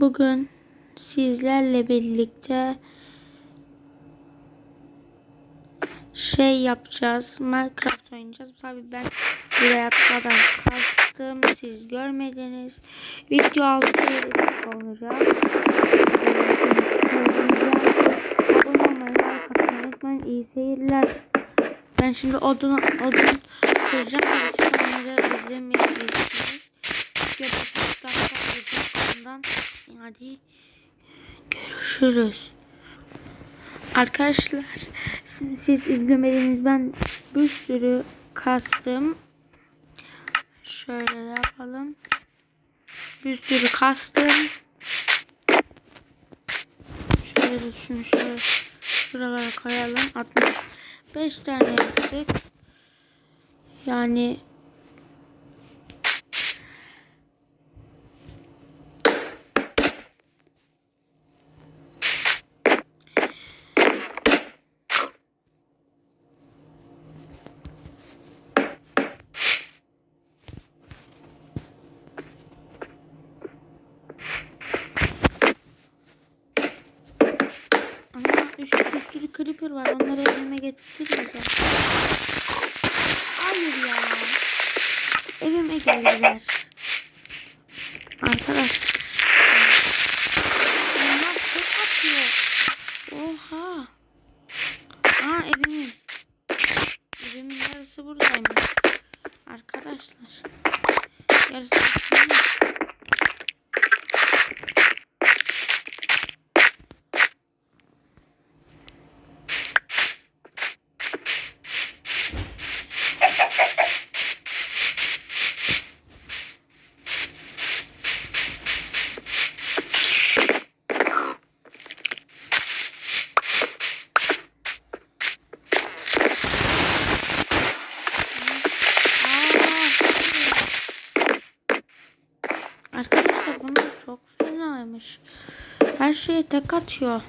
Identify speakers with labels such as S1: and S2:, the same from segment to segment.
S1: Bugün sizlerle birlikte şey yapacağız. Minecraft oynayacağız. Tabii ben buraya kadar kastım. Siz görmediniz. Video 6 dakika olacak. Abone olmayı, unutmayın. İyi seyirler. Ben şimdi odun odun kıracağım. Siz onları izlemeyebilirsiniz. Video 5 dakika olacak. Ondan hadi görüşürüz. Arkadaşlar siz izlemediniz ben bir sürü kastım. Şöyle yapalım. Bir sürü kastım. Şöyle şunu şöyle şuralara koyalım. 65 tane yaptık. Yani Ama üç, bir creeper var. Onları evime getirmeyeceğim. Hayır ya. Evime geldiler. Arkadaş. Bunlar çok atıyor. Oha. Aa evimin. Evimin yarısı buradaymış. Arkadaşlar. Yarısı buradaymış. Aa, Arkadaşlar bunlar çok fenaymış. Her şeye tek atıyor.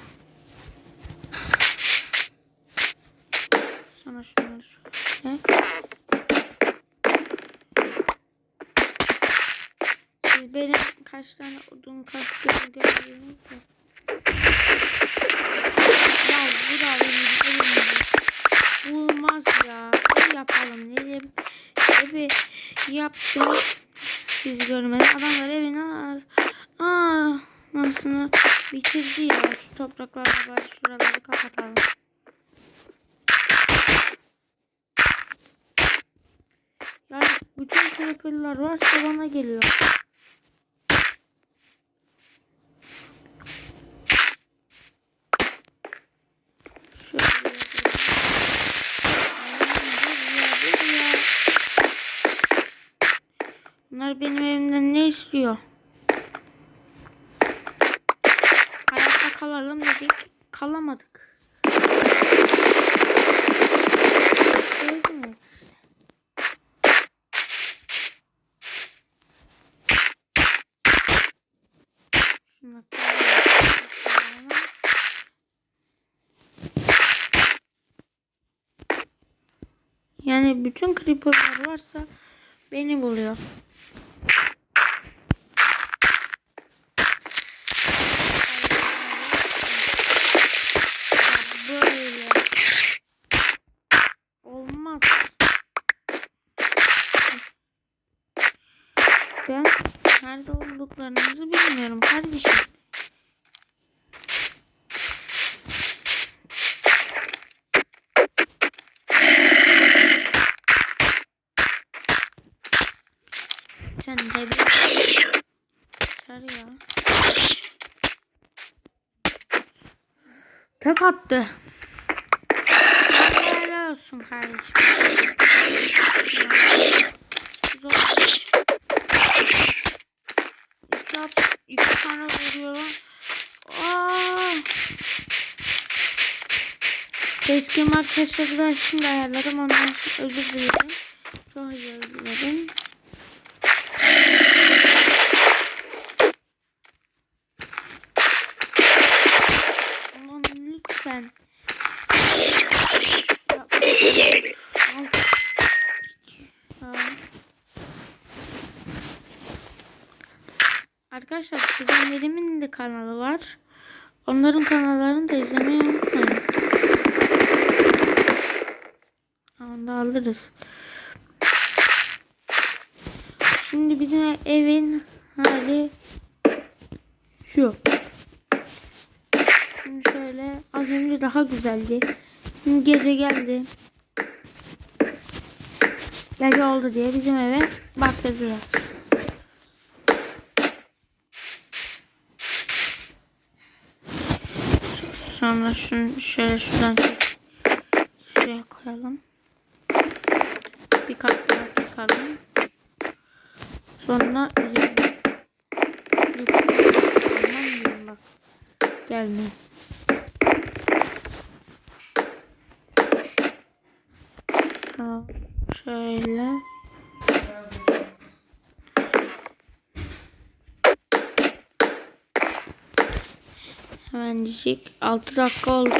S1: Sonra şunları şöyle. Siz benim kaç tane odun kastığımı gördünüz mü? Ya bu da benim. Olmaz ya. Ne yapalım diyeyim. Evi yaptım. Siz görmedin. Adamlar evini aa, nasıl bitirdi ya. Şu topraklarla bari şuraları kapatalım. Yani bütün creeper'lar varsa bana geliyor. Şöyle yapalım. Dur ya, dur ya. Bunlar benim evimden ne istiyor? Hayatta kalalım dedik. Kalamadık. Öldü mü? Şuna koyalım. Yani bütün creeper'lar varsa beni buluyor. Olmaz. Ben nerede olduklarınızı bilmiyorum kardeşim. Sen de bir ya. Tek attı. Helal olsun kardeşim. Zor. İki, iki tane vuruyor lan. Aa! Eski arkadaşlar şimdi ayarladım. Ondan özür dilerim. Çok özür dilerim. Lütfen. Arkadaşlar kuzenlerimin de kanalı var. Onların kanallarını da izlemeyi unutmayın. Onu da alırız. Şimdi bizim evin hali şu. Şöyle az önce daha güzeldi. Şimdi gece geldi. Gece oldu diye bizim eve baktırdılar. Sonra şunu şöyle şuradan şuraya koyalım. Bir kat daha çıkalım. Sonra üzerine bak. Gelme. Tamam. Şöyle. Hemencik 6 dakika oldu.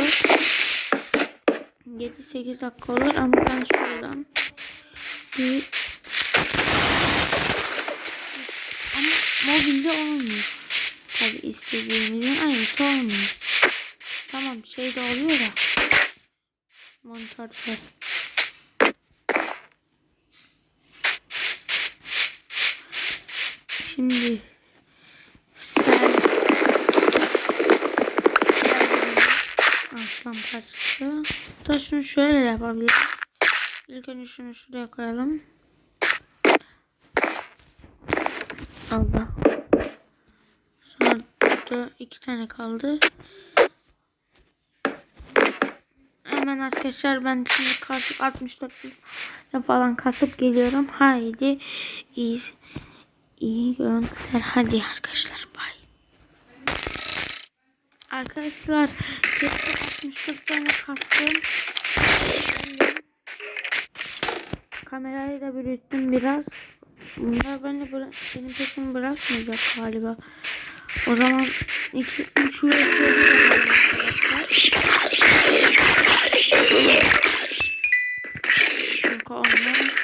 S1: 7-8 dakika olur ama ben şuradan bir ama mobilde olmuyor. Tabi istediğimizin aynısı olmuyor. Tamam şey de oluyor da monitörde. Şimdi sen aslan parçası. Da şunu şöyle yapabiliriz. İlk önce şunu şuraya koyalım. Allah. Sonra burada iki tane kaldı. Hemen arkadaşlar ben şimdi kasıp 64 bin falan kasıp geliyorum. Haydi iyi, iyi görüntüler. Hadi arkadaşlar. Arkadaşlar 64 tane kastım. Kamerayı da büyüttüm biraz. Bunlar beni bıra benim peşimi bırakmayacak galiba. O zaman 2 3 ve Çünkü onlar